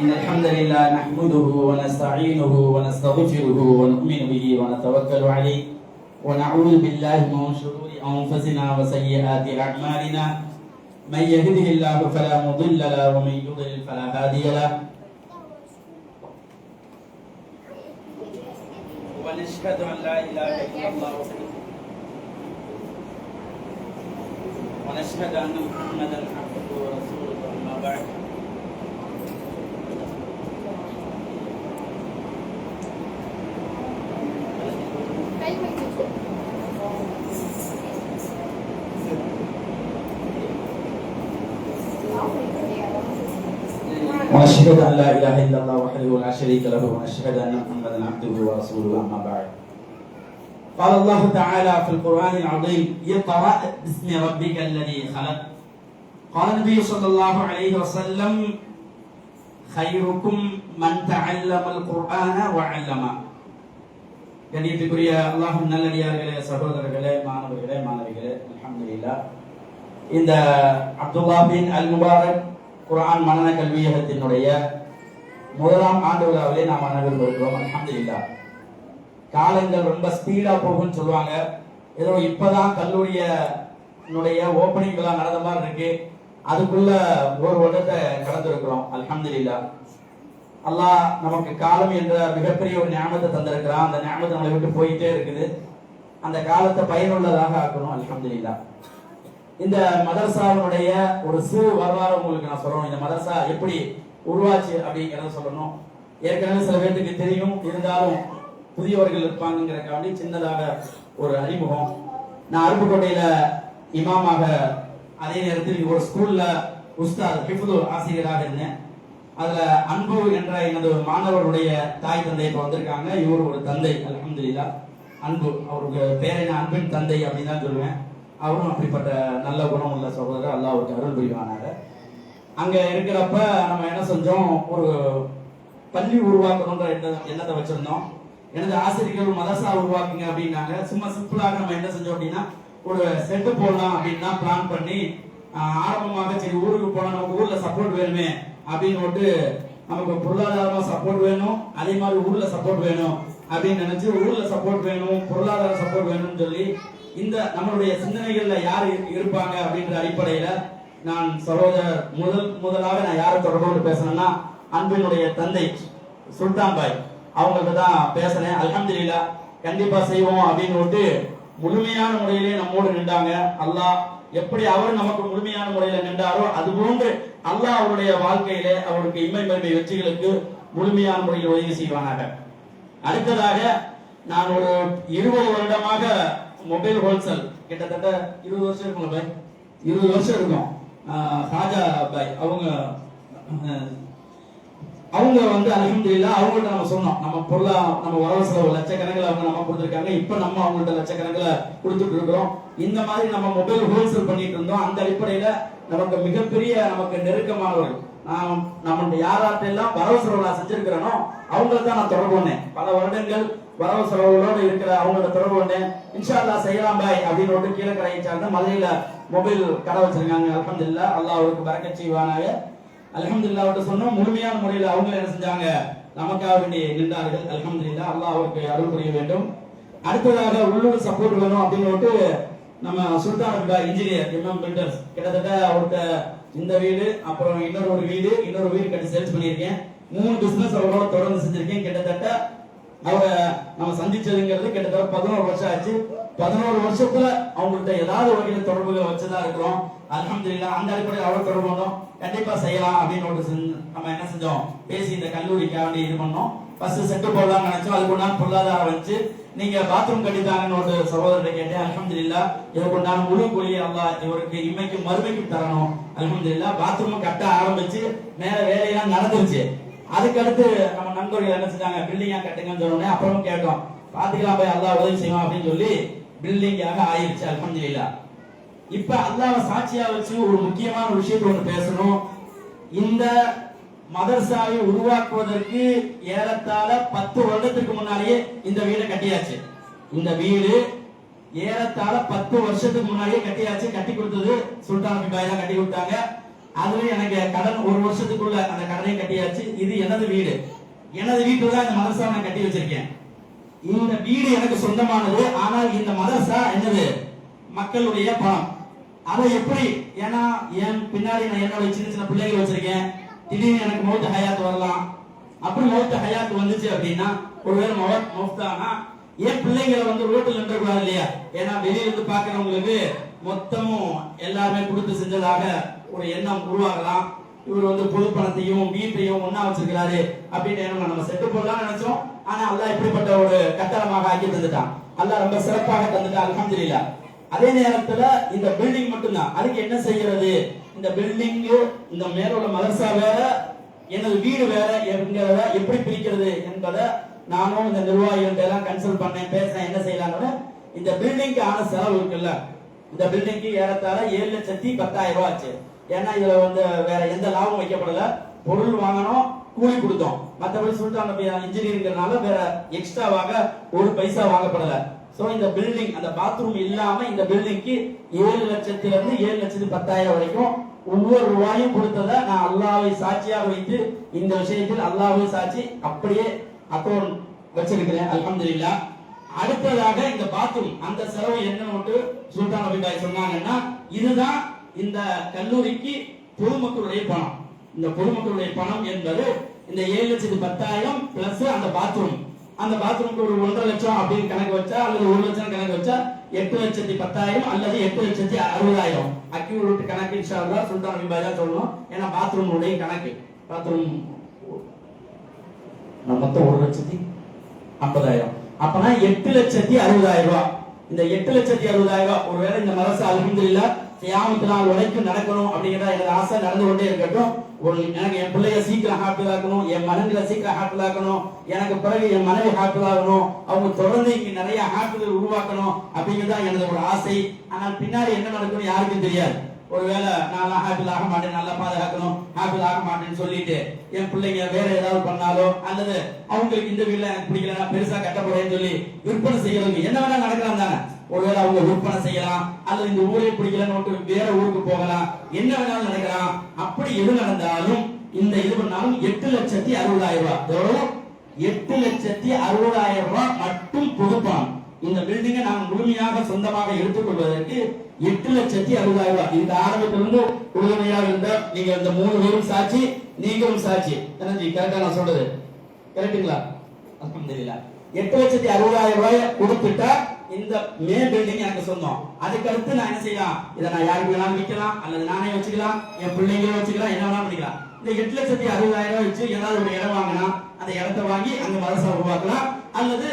إن الحمد لله نحمده ونستعينه ونستغفره ونؤمن به ونتوكل عليه ونعوذ بالله من شرور أنفسنا وسيئات أعمالنا. من يهده الله فلا مضل له ومن يضلل فلا هادي له. ونشهد أن لا إله إلا الله ونشهد أن محمدا عبده ورسوله أما بعد. وأشهد أن لا إله إلا الله وحده لا شريك له وأشهد أن محمدا عبده ورسوله أما بعد. قال الله تعالى في القرآن العظيم اقرأ باسم ربك الذي خلق. قال النبي صلى الله عليه وسلم خيركم من تعلم القرآن وعلمه. கண்ணியத்துக்குரிய அல்லாஹும் நல்லடியார்களே சகோதரர்களே மாணவர்களே மாணவிகளே அலமதுல்லா இந்த அப்துல்லா பின் அல் முபாரக் குரான் மனன கல்வியகத்தினுடைய முதலாம் ஆண்டு விழாவிலே நாம் அனைவரும் இருக்கிறோம் அல்ஹம்துலில்லாஹ் காலங்கள் ரொம்ப ஸ்பீடா போகும்னு சொல்லுவாங்க. ஏதோ இப்பதான் கல்லூரிய ஓப்பனிங் விழா நடந்த மாதிரி இருக்கு. அதுக்குள்ள ஒரு வருடத்தை கடந்திருக்கிறோம். அல்ஹம்துலில்லாஹ் அல்லாஹ் நமக்கு காலம் என்ற மிகப்பெரிய ஒரு ஞாபகத்தை தந்திருக்கிறான். அந்த ஞாபகத்தை நம்மளை விட்டு போயிட்டே இருக்குது. அந்த காலத்தை பயனுள்ளதாக ஆக்கணும். அல்ஹம்துலில்லாஹ் இந்த மதரசாவினுடைய ஒரு சிறு வரலாறு உங்களுக்கு நான் சொல்லணும். இந்த மதரசா எப்படி உருவாச்சு அப்படிங்கிறத சொல்லணும். ஏற்கனவே சில பேர்த்துக்கு தெரியும். இருந்தாலும் புதியவர்கள் இருப்பாங்கிறக்காண்டி சின்னதாக ஒரு அறிமுகம். நான் அருப்புக்கோட்டையில இமாமாக அதே நேரத்தில் ஒரு ஸ்கூல்ல உஸ்தாத் ஹிஃபுது ஆசிரியராக இருந்தேன். அதுல அன்பு என்ற எனது மாணவருடைய தாய் தந்தை இப்ப வந்திருக்காங்க. இவர் ஒரு தந்தை அலமதுல்லா அன்பு அவருக்கு பேர் என்ன? அன்பின் தந்தை அப்படின்னு தான் சொல்லுவேன். அவரும் அப்படிப்பட்ட நல்ல குணம் உள்ள சகோதரர் அல்லாஹ் அவருக்கு அருள் புரிவானாங்க அங்கே இருக்கிறப்ப நம்ம என்ன செஞ்சோம்? ஒரு பள்ளி உருவாக்கணுன்ற எண்ண- எண்ணத்தை வச்சிருந்தோம். எனது ஆசிரியர்கள் மதரசா உருவாக்குங்க அப்படின்னாங்க. சும்மா சிம்பிளாக நம்ம என்ன செஞ்சோம் அப்படின்னா ஒரு செட்டு போடலாம் அப்படின்னு தான் பிளான் பண்ணி ஆரம்பமாக சரி ஊருக்கு போனால் நமக்கு ஊரில் சப்போர்ட் வேணுமே அப்படின்னு நமக்கு பொருளாதாரமாக சப்போர்ட் வேணும். அதே மாதிரி ஊரில் சப்போர்ட் வேணும். அப்படின்னு நினைச்சு ஊர்ல சப்போர்ட் வேணும் பொருளாதார சப்போர்ட் வேணும்னு சொல்லி இந்த நம்மளுடைய சிந்தனைகள்ல யார் இருப்பாங்க அப்படின்ற அடிப்படையில நான் சகோதரர் முதல் முதலாக நான் யாரை தொடர்போடு பேசணும்னா அன்பினுடைய தந்தை சுல்தான் பாய் அவங்கள்ட்ட தான் பேசினேன். அல்ஹம்துலில்லாஹ் கண்டிப்பா செய்வோம் அப்படின்னு விட்டு முழுமையான முறையிலே நம்மோடு நின்றாங்க. அல்லாஹ் எப்படி அவர் நமக்கு முழுமையான முறையில நின்றாரோ அது போன்று அல்லாஹ் அவருடைய வாழ்க்கையிலே அவருக்கு இம்மை மருமை வெற்றிகளுக்கு முழுமையான முறையில் உதவி செய்வானாக. அடுத்ததாக நான் ஒரு இருபது வருடமாக மொபைல் ஹோல்சேல் கிட்டத்தட்ட இருபது வருஷம் இருக்குங்களா பாய்? இருபது வருஷம் இருக்கும். ராஜா ஹாஜா பாய் அவங்க அவங்க வந்து அல்ஹம்துலில்லாஹ் அவங்கள்ட்ட நம்ம சொன்னோம். நம்ம பொருளா நம்ம வரவு செலவு லட்சக்கணக்கில் அவங்க நம்ம கொடுத்துருக்காங்க. இப்ப நம்ம அவங்கள்ட்ட லட்சக்கணக்கில் கொடுத்துட்டு இருக்கிறோம். இந்த மாதிரி நம்ம மொபைல் ஹோல்சேல் பண்ணிட்டு இருந்தோம். அந்த அடிப்படையில நமக்கு மிகப்பெரிய நமக்கு நெருக்கமானவர்கள் நான் நம்ம யாராட்டெல்லாம் வரவு செலவு செஞ்சிருக்கிறேனோ அவங்களை தான் நான் தொடர்பு பண்ணேன் பல வருடங்கள் வரவு செலவுகளோடு இருக்கிற அவங்களோட தொடர்பு பண்ணேன் இன்ஷா அல்லாஹ் செய்யலாம் பாய் அப்படின்னு ஒரு கீழே கடையை சார்ந்த மதுரையில மொபைல் கடை வச்சிருக்காங்க. அல்ஹம்துலில்லாஹ் அல்லா அவருக்கு பறக்க செய்வானாக. அல்ஹம்துலில்லாஹ் அவர்கிட்ட சொன்னோம் முழுமையான முறையில் அவங்க என்ன செஞ்சாங்க? நமக்காக வேண்டி நின்றார்கள். அல்ஹம்துலில்லாஹ் அல்லாஹ் அவருக்கு அருள் புரிய வேண்டும். அடுத்ததாக உள்ளூர் சப்போர்ட் வேணும் அப்படின்னு நம்ம Sultan Abdullah engineer MM builders கிட்டத்தட்ட அவர்கிட்ட இந்த வீடு அப்புறம் இன்னொரு ஒரு வீடு இன்னொரு வீடு கட்டி சேல்ஸ் பண்ணியிருக்கேன். மூணு பிசினஸ் அவரோட தொடர்ந்து செஞ்சிருக்கேன். கிட்டத்தட்ட அவங்க நம்ம சந்திச்சதுங்கிறது கிட்டத்தட்ட பதினோரு வருஷம் ஆச்சு. பதினோரு வருஷத்துல அவங்கள்ட்ட ஏதாவது வகையில தொடர்புகள் வச்சுதான் இருக்கிறோம். அல்ஹம்துலில்லாஹ் அந்த அடிப்படையில் அவ்வளவு தொடர்பு வந்தோம் கண்டிப்பா செய்யலாம் அப்படின்னு ஒரு நம்ம என்ன செஞ்சோம்? பேசி இந்த கல்லூரிக்காக வேண்டி இது பண்ணோம். ஃபர்ஸ்ட் செட்டு போடலாம்னு நினைச்சோம். அதுக்கு பொருளாதாரம் வச்சு நீங்க பாத்ரூம் கட்டித்தாங்கன்னு ஒரு சகோதரரை கேட்டேன் அலமது இல்லா இதற்கு உண்டான முழு கூலியை அல்லா இவருக்கு இம்மைக்கும் மறுமைக்கும் தரணும். அல்ஹம்துலில்லாஹ் பாத்ரூம் கட்ட ஆரம்பிச்சு மேல வேலையெல்லாம் நடந்துருச்சு. அதுக்கடுத்து நம்ம நண்பர்கள் என்ன செஞ்சாங்க? பில்டிங்கா கட்டுங்கன்னு சொன்னோடனே அப்புறமும் கேட்டோம். பாத்துக்கலாம் போய் அல்லா உதவி செய்வோம் அப்படின்னு சொல்லி பில்டிங்காக ஆயிருச்சு இல்லா இப்ப அல்லாஹ் சாட்சியா வச்சு ஒரு முக்கியமான ஒரு விஷயத்தை ஒன்று பேசணும். இந்த மதர்சாவை உருவாக்குவதற்கு ஏறத்தாழ பத்து வருடத்துக்கு முன்னாலேயே இந்த வீடை கட்டியாச்சு. இந்த வீடு ஏறத்தாழ பத்து வருஷத்துக்கு முன்னாடியே கட்டியாச்சு கட்டி கொடுத்தது சுல்தான் பிபாய் தான் கட்டி கொடுத்தாங்க. அதுல எனக்கு கடன் ஒரு வருஷத்துக்குள்ள அந்த கடனையும் கட்டியாச்சு. இது எனது வீடு. எனது வீட்டுல தான் இந்த மதரசா நான் கட்டி வச்சிருக்கேன். இந்த வீடு எனக்கு சொந்தமானது. ஆனால் இந்த மதரசா என்னது? மக்களுடைய பணம். அதை எப்படி? ஏன்னா என் பின்னாடி நான் என்னோட சின்ன சின்ன பிள்ளைகள் வச்சிருக்கேன். திடீர்னு எனக்கு மௌத்த ஹயாத் வரலாம். அப்படி மௌத்த ஹயாத் வந்துச்சு அப்படின்னா ஒருவேளை மௌத் மௌத்தானா? ஏன் பிள்ளைங்களை வந்து ரோட்டில் நின்றக்கூடாது இல்லையா? ஏன்னா வெளியில இருந்து பாக்குறவங்களுக்கு மொத்தமும் எல்லாருமே கொடுத்து செஞ்சதாக ஒரு எண்ணம் உருவாகலாம். இவர் வந்து பொது பணத்தையும் வீட்டையும் ஒன்னா வச்சிருக்கிறாரு அப்படின்னு நம்ம செட்டு போடலாம் நினைச்சோம். ஆனா அல்லா இப்படிப்பட்ட ஒரு கட்டளமாக ஆக்கி தந்துட்டான். அல்லா ரொம்ப சிறப்பாக தந்துட்டான் அல்ஹம்துலில்லாஹ். அதே நேரத்துல இந்த பில்டிங் மட்டும்தான். அதுக்கு என்ன செய்யறது? இந்த பில்டிங் இந்த மேலோட உள்ள மதரசா வேற எனது வீடு வேற என்கிறத எப்படி பிரிக்கிறது என்பதை நானும் இந்த நிர்வாகிகள்ட்ட எல்லாம் கன்சல்ட் பண்ணேன் பேசினேன் என்ன செய்யலாம்னு. இந்த பில்டிங்க்கு ஆன செலவு இருக்குல்ல. இந்த பில்டிங்க்கு ஏறத்தாழ ஏழு லட்சத்தி பத்தாயிரம் ரூபாய் ஆச்சு. ஏன்னா இதுல வந்து வேற எந்த லாபம் வைக்கப்படல. பொருள் வாங்கணும் கூலி கொடுத்தோம். மற்றபடி சுல்தான் நபி இன்ஜினியரிங்கிறனால வேற எக்ஸ்ட்ராவாக ஒரு பைசா வாங்கப்படல. ஸோ இந்த பில்டிங் அந்த பாத்ரூம் இல்லாம இந்த பில்டிங்க்கு ஏழு லட்சத்துல இருந்து ஏழு லட்சத்து பத்தாயிரம் வரைக்கும் ஒவ்வொரு ரூபாயும் கொடுத்ததை நான் அல்லாவை சாட்சியாக வைத்து இந்த விஷயத்தில் அல்லாவை சாட்சி அப்படியே அக்கௌண்ட் வச்சிருக்கிறேன். அல்ஹம்துலில்லாஹ் அடுத்ததாக இந்த பாத்ரூம் அந்த செலவு என்னன்னு சுல்தான் அபிபாய் சொன்னாங்கன்னா இதுதான் இந்த கல்லூரிக்கு பொதுமக்களுடைய பணம். இந்த பொதுமக்களுடைய பணம் என்பது இந்த ஏழு லட்சத்து பத்தாயிரம் பிளஸ் அந்த பாத்ரூம் அந்த பாத்ரூம்க்கு ஒரு ஒன்றரை லட்சம் அப்படின்னு கணக்கு வச்சா அல்லது ஒரு லட்சம் கணக்கு வச்சா எட்டு லட்சத்தி பத்தாயிரம் அல்லது எட்டு லட்சத்தி அறுபதாயிரம். அக்யூரேட் கணக்கு இன்ஷா சுல்தான் நபிபாய் தான் சொல்லணும். ஏன்னா பாத்ரூமுடைய கணக்கு. பாத்ரூம் மொத்தம் ஒரு லட்சத்தி ஐம்பதாயிரம். அப்பனா எட்டு லட்சத்தி அறுபதாயிரம் ரூபாய் இந்த எட்டு லட்சத்தி அறுபதாயிரம் ரூபாய் ஒருவேளை இந்த மரசு அலமதுல்லா கியாமத்து நாள் வரைக்கும் நடக்கணும் அப்படிங்கிற எனது ஆசை நடந்து கொண்டே இருக்கட்டும். ஒரு எனக்கு என் பிள்ளைய சீக்கிரம் ஹாப்பிள் ஆக்கணும் என் மனங்களை சீக்கிரம் ஹாப்பிள் ஆக்கணும் எனக்கு பிறகு என் மனைவி ஹாப்பிள் ஆகணும் அவங்க தொடர்ந்து இங்க நிறைய ஹாப்பிள் உருவாக்கணும் அப்படிங்கிறது எனது ஒரு ஆசை. ஆனால் பின்னாடி என்ன நடக்கும்னு யாருக்கும் தெரியாது. ஒருவேளை நான் ஹாப்பிள் ஆக மாட்டேன் நல்லா பாதுகாக்கணும் ஹாப்பிள் ஆக மாட்டேன்னு சொல்லிட்டு என் பிள்ளைங்க வேற ஏதாவது பண்ணாலோ அல்லது அவங்களுக்கு இந்த வீட்டில் எனக்கு பிடிக்கல நான் பெருசா கட்டப்படுறேன்னு சொல்லி விற்பனை செய்யறவங்க என்ன வேணா நடக்கலாம் தானே? ஒருவேளை அவங்க விற்பனை செய்யலாம் அல்லது இந்த ஊரே பிடிக்கலன்னு வேற ஊருக்கு போகலாம் என்ன வேணாலும் நடக்கலாம். அப்படி எது நடந்தாலும் இந்த இது பண்ணாலும் எட்டு லட்சத்தி அறுபதாயிரம் ரூபாய். எவ்வளவு எட்டு லட்சத்தி அறுபதாயிரம் ரூபாய் மட்டும் கொடுப்பான் இந்த பில்டிங்கை நாம் முழுமையாக சொந்தமாக எடுத்துக்கொள்வதற்கு எட்டு லட்சத்தி அறுபதாயிரம் ரூபாய். இந்த ஆரம்பத்திலிருந்து உறுதுணையாக இருந்த நீங்க இந்த மூணு பேரும் சாட்சி நீங்களும் சாட்சி. என்ன கரெக்டா நான் சொல்றது. கரெக்டுங்களா அல்ஹம்துலில்லாஹ். எட்டு லட்சத்தி அறுபதாயிரம் ரூபாய் கொடுத்துட்டா இந்த மே பில்டிங் எனக்கு சொந்தம் அதுக்கடுத்து நான் என்ன செய்யலாம்? இதை நான் யாருக்கு வேணாலும் விற்கலாம். அல்லது நானே வச்சுக்கலாம். என் பிள்ளைங்களும் வச்சுக்கலாம். என்ன வேணாலும் பண்ணிக்கலாம். இந்த எட்டு லட்சத்தி அறுபதாயிரம் ரூபாய் வச்சு ஏதாவது ஒரு இடம் வாங்கினா அந்த இடத்தை வாங்கி அங்க மதரசா உருவாக்கலாம். அல்லது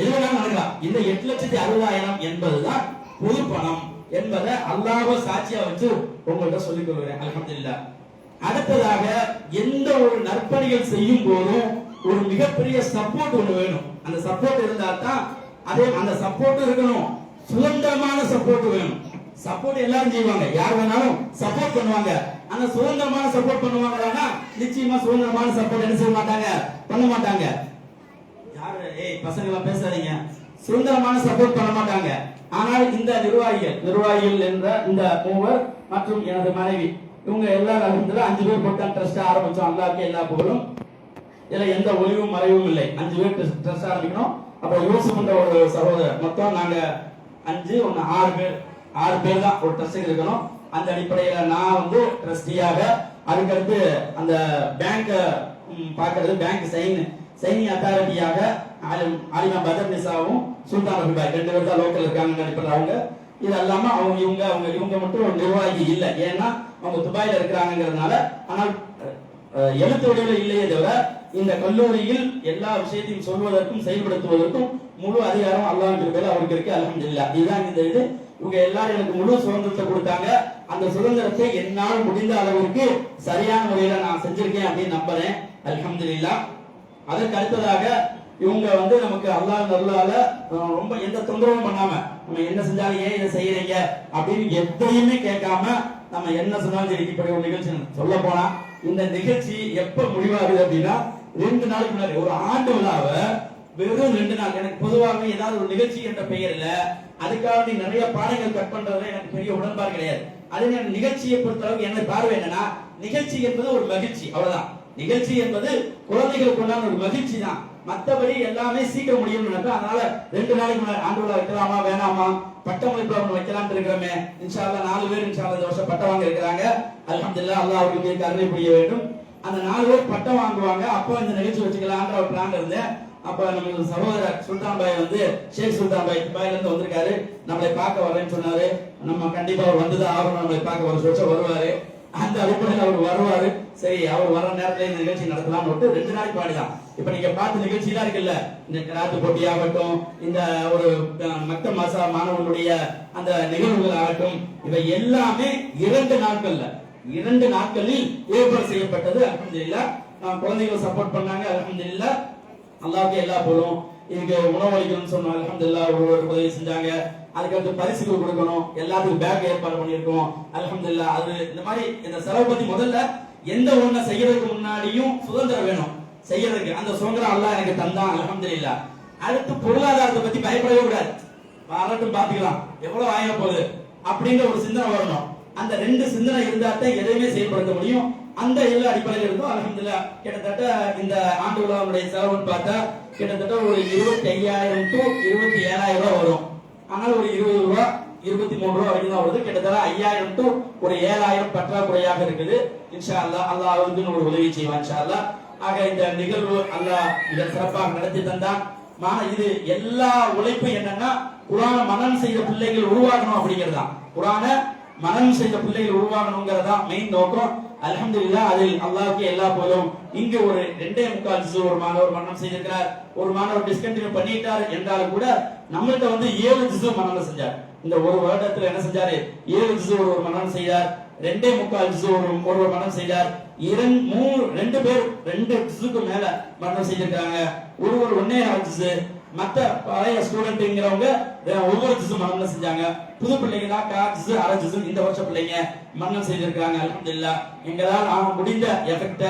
எது வேணாலும் நடக்கலாம். இந்த எட்டு லட்சத்தி அறுபதாயிரம் என்பதுதான் பொது பணம் என்பதை அல்லாஹ் சாட்சியா வச்சு உங்கள்கிட்ட சொல்லிக் கொள்கிறேன் அல்ஹம்துலில்லாஹ் அடுத்ததாக எந்த ஒரு நற்பணிகள் செய்யும் போதும் ஒரு மிகப்பெரிய சப்போர்ட் ஒன்று வேணும். அந்த சப்போர்ட் இருந்தால் தான் அதே அந்த சப்போர்ட் இருக்கணும். சுதந்திரமான சப்போர்ட் வேணும். சப்போர்ட் எல்லாரும் செய்வாங்க. யார் வேணாலும் சப்போர்ட் பண்ணுவாங்க. ஆனா சுதந்திரமான சப்போர்ட் பண்ணுவாங்கன்னா நிச்சயமா சுதந்திரமான சப்போர்ட் என்ன செய்ய மாட்டாங்க? பண்ண மாட்டாங்க. யாரு? ஏய் பசங்க எல்லாம் பேசாதீங்க. சுதந்திரமான சப்போர்ட் பண்ண மாட்டாங்க. ஆனால் இந்த நிர்வாகிகள் நிர்வாகிகள் என்ற இந்த மூவர் மற்றும் எனது மனைவி இவங்க எல்லாரும் அலமதுல அஞ்சு பேர் போட்டு ட்ரஸ்ட் ஆரம்பிச்சோம். அல்லாவுக்கு எல்லா புகழும். இதுல எந்த ஒளிவும் மறைவும் இல்லை. அஞ்சு பேர் ட்ரஸ்ட் ஆரம்பிக்கணும். அப்ப யூசுப் என்ற ஒரு சகோதரர். மொத்தம் நாங்க அஞ்சு ஒன்று ஆறு பேர். ஆறு பேர் தான் ஒரு ட்ரஸ்டிங் இருக்கணும். அந்த அடிப்படையில நான் வந்து ட்ரஸ்டியாக அதுக்கடுத்து அந்த பேங்க் பாக்குறது பேங்க் சைன் சைனி அத்தாரிட்டியாக அலிமா பதர் நிசாவும் சுல்தான் ரபிபாய் ரெண்டு பேர் தான் லோக்கல் இருக்காங்க அடிப்படையில் அவங்க. இது இல்லாம அவங்க இவங்க அவங்க இவங்க மட்டும் ஒரு நிர்வாகி இல்லை. ஏன்னா அவங்க துபாயில இருக்கிறாங்கிறதுனால ஆனால் அஹ், எழுத்து இல்லையே தவிர இந்த கல்லூரியில் எல்லா விஷயத்தையும் சொல்வதற்கும் செயல்படுத்துவதற்கும் முழு அதிகாரம் அல்லாஹ் அவருக்கு இருக்கு. அல்ஹம்துலில்லாஹ் இதுதான் இந்த இது. இவங்க எல்லாரும் எனக்கு முழு சுதந்திரத்தை கொடுத்தாங்க. அந்த சுதந்திரத்தை என்னால் முடிந்த அளவிற்கு சரியான முறையில நான் செஞ்சிருக்கேன் அப்படின்னு நம்புறேன். அல்ஹம்துலில்லாஹ் அதற்கு அடுத்ததாக இவங்க வந்து நமக்கு அல்லாஹ் நல்லால ரொம்ப எந்த தொந்தரவும் பண்ணாம நம்ம என்ன செஞ்சாலும் ஏன் இதை செய்யறீங்க அப்படின்னு எதையுமே கேட்காம நம்ம என்ன சொன்னாலும் சரி இப்படி ஒரு நிகழ்ச்சி சொல்ல போனா இந்த நிகழ்ச்சி எப்ப முடிவாகுது அப்படின்னா ரெண்டு நாளுக்கு முன்னாடி ஒரு ஆண்டு விழாவை வெறும் ரெண்டு நாள். எனக்கு பொதுவாக ஏதாவது ஒரு நிகழ்ச்சி என்ற பெயர்ல அதுக்காக நீ நிறைய பாடங்கள் கட் பண்றதுல எனக்கு பெரிய உடன்பாடு கிடையாது. அதே நேரம் நிகழ்ச்சியை பொறுத்தளவுக்கு என்ன பார்வை என்னன்னா நிகழ்ச்சி என்பது ஒரு மகிழ்ச்சி அவ்வளவுதான். நிகழ்ச்சி என்பது குழந்தைகளுக்கு உண்டான ஒரு மகிழ்ச்சி தான் மத்தபடி எல்லாமே சீக்கிரம் முடியும்னு நினைப்பேன். அதனால ரெண்டு நாளைக்கு முன்னாடி ஆண்டு வைக்கலாமா வேணாமா? பட்டம் வைப்பு அவங்க வைக்கலாம்னு இருக்கிறோமே. இன்ஷால்லா நாலு பேர் இன்ஷால்லா இந்த வருஷம் பட்டம் வாங்க இருக்கிறாங்க. அல்ஹம்துலில்லாஹ் அல்லாஹ் அவருக்கு கருணை புரிய வேண்டும். அந்த நாலு பேர் பட்டம் வாங்குவாங்க. அப்போ இந்த நிகழ்ச்சி வச்சுக்கலான்ற ஒரு பிளான் இருந்தேன் அப்ப நம்ம சகோதரர் சுல்தான் பாய் வந்து ஷேக் சுல்தான் பாய் துபாயில இருந்து வந்திருக்காரு. நம்மளை பார்க்க வரேன்னு சொன்னாரு. நம்ம கண்டிப்பா அவர் வந்துதான் ஆகணும். நம்மளை பார்க்க வர வருஷம் வருவாரு. அந்த அடிப்படையில் அவர் வருவாரு. சரி அவர் வர நேரத்தில் இந்த நிகழ்ச்சி நடத்தலாம்னு விட்டு ரெண்டு நாளைக்கு பாடிதான் இப்ப நீங்க பார்த்த நிகழ்ச்சியெல்லாம் இருக்குல்ல? இந்த கிராத்து போட்டி ஆகட்டும் இந்த ஒரு அஹ், மக்க மாசா மாணவனுடைய அந்த நிகழ்வுகள் ஆகட்டும் இவை எல்லாமே இரண்டு நாட்கள்ல இரண்டு நாட்களில் ஏற்பாடு செய்யப்பட்டது. அல்ஹம்துலில்லாஹ் அஹ், குழந்தைகள் சப்போர்ட் பண்ணாங்க. அல்ஹம்துலில்லாஹ் அல்லாவுக்கு எல்லா போலும் இதுக்கு உணவளிக்கணும்னு சொன்னோம். அலமதுல்லா ஒரு உதவி செஞ்சாங்க. அதுக்கடுத்து பரிசுகள் கொடுக்கணும். எல்லாத்துக்கும் பேக் ஏற்பாடு பண்ணியிருக்கோம். அலமதுல்லா அது இந்த மாதிரி இந்த செலவு பத்தி முதல்ல எந்த ஒண்ணு செய்யறதுக்கு முன்னாடியும் சுதந்திரம் வேணும். செய்யறதுக்கு. அந்த சுதந்திரம் எல்லாம் எனக்கு தந்தான். அலமதுல்லா அடுத்து பொருளாதாரத்தை பத்தி பயப்படவே கூடாது. வரட்டும் பாத்துக்கலாம் எவ்வளவு ஆக போகுது? அப்படின்ற ஒரு சிந்தனை வரணும். அந்த ரெண்டு சிந்தனை இருந்தா தான் எதையுமே செயல்படுத்த முடியும். அந்த எல்லா அடிப்படையில் இருந்தும் அலமதுல்லா கிட்டத்தட்ட இந்த ஆண்டு விழாவுடைய செலவுன்னு பார்த்தா கிட்டத்தட்ட ஒரு இருபத்தி ஐயாயிரம் டு இருபத்தி ஏழாயிரம் ரூபாய் வரும். ஆனால் ஒரு இருபது ரூபா இருபத்தி மூணு ரூபா வரைக்கும் தான் வருது. கிட்டத்தட்ட ஐயாயிரம் டு ஒரு ஏழாயிரம் பற்றாக்குறையாக இருக்குது. இன்ஷா அல்லா அல்லா வந்து ஒரு உதவி செய்வான் இன்ஷா அல்லாஹ் ஆக இந்த நிகழ்வு அல்லாஹ் மிக சிறப்பாக நடத்தி தந்தான். மான இது எல்லா உழைப்பும் என்னன்னா குரான மனம் செய்த பிள்ளைகள் உருவாகணும் அப்படிங்கிறது தான் குரான மனம் செய்த பிள்ளைகள் உருவாகணுங்கிறதா மெயின் நோக்கம். அல்ஹம்துலில்லாஹ் அதில் அல்லாவுக்கு எல்லா போதும் இங்கு ஒரு ரெண்டே முக்கால் ஒரு மாணவர் மரணம் செய்திருக்கிறார். ஒரு மாணவர் டிஸ்கண்டினியூ பண்ணிட்டார் என்றாலும் கூட நம்மகிட்ட வந்து ஏழு ஜிசு மரணம் செஞ்சார். இந்த ஒரு வருடத்துல என்ன செஞ்சாரு? ஏழு ஜிசு ஒரு ஒரு மரணம் செய்தார். ரெண்டே முக்கால் ஜிசு ஒரு ஒரு மரணம் செய்தார். இரண்டு மூணு ரெண்டு பேர் ரெண்டு ஜிசுக்கு மேல மரணம் ஒரு ஒரு ஒன்னே ஆறு ஜிசு மற்ற பழைய ஸ்டூடெண்ட்ங்கிறவங்க ஒவ்வொரு ஜிசு மரணம் செஞ்சாங்க. புது பிள்ளைங்களா கா அரை இந்த வருஷ பிள்ளைங்க மரணம் செஞ்சிருக்காங்க அல்ஹம்துலில்லாஹ் எங்களால் ஆக முடிந்த எஃபெக்ட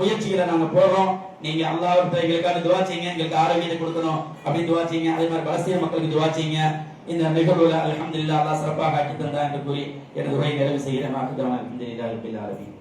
முயற்சிகளை நாங்க போடுறோம். நீங்க அல்லாவிட்ட எங்களுக்காக துவா செய்யுங்க எங்களுக்கு ஆரோக்கியத்தை கொடுக்கணும் அப்படின்னு துவா செய்யுங்க. அதே மாதிரி பலஸ்தீன மக்களுக்கு துவா செய்யுங்க. இந்த நிகழ்வுல அல்ஹம்துலில்லாஹ் அல்லா சிறப்பாக ஆக்கி தந்தா என்று கூறி எனது உரை நிறைவு செய்கிறேன். வாக்குத்தவன் அல்ஹம்துலில்லாஹ்